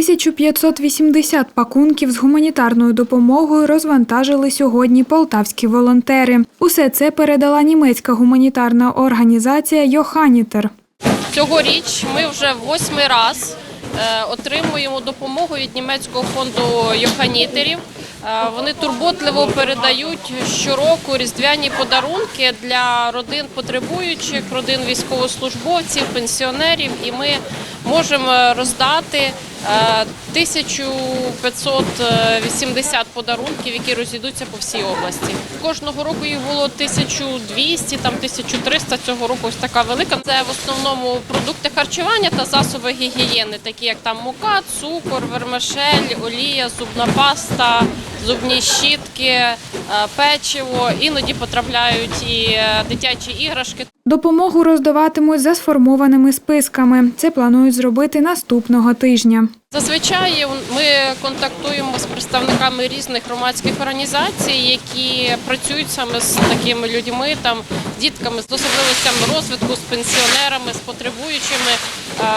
1580 пакунків з гуманітарною допомогою розвантажили сьогодні полтавські волонтери. Усе це передала німецька гуманітарна організація Йоханітер. Цьогоріч ми вже восьмий раз е, отримуємо допомогу від німецького фонду Йоханітерів. Е, Вони турботливо передають щороку різдвяні подарунки для родин потребуючих, родин військовослужбовців, пенсіонерів, і ми можемо роздати 1580 подарунків, які розійдуться по всій області. Кожного року їх було 1200, там 1300, цього року ось така велика. Це в основному продукти харчування та засоби гігієни, такі як там мука, цукор, вермишель, олія, зубна паста, зубні щітки, е, печиво. Іноді потрапляють і е, дитячі іграшки. Допомогу роздаватимуть за сформованими списками. Це планують зробити наступного тижня. Зазвичай ми контактуємо з представниками різних громадських організацій, які працюють саме з такими людьми, там з дітками з особливостями розвитку, з пенсіонерами, з потребуючими.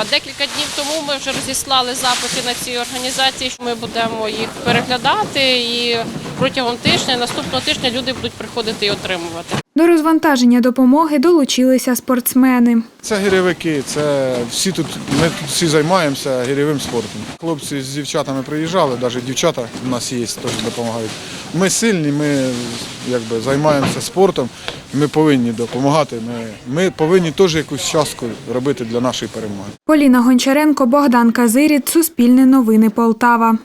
Декілька днів тому ми вже розіслали запити на ці організації. що Ми будемо їх переглядати і протягом тижня, наступного тижня люди будуть приходити і отримувати. До розвантаження допомоги долучилися спортсмени. Це гірявики, це всі тут, ми тут всі займаємося гірявим спортом. Хлопці з дівчатами приїжджали, навіть дівчата у нас є, теж допомагають. Ми сильні, ми якби, займаємося спортом, ми повинні допомагати. Ми, ми повинні теж якусь частку робити для нашої перемоги. Поліна Гончаренко, Богдан Казиріт, Суспільне новини Полтава.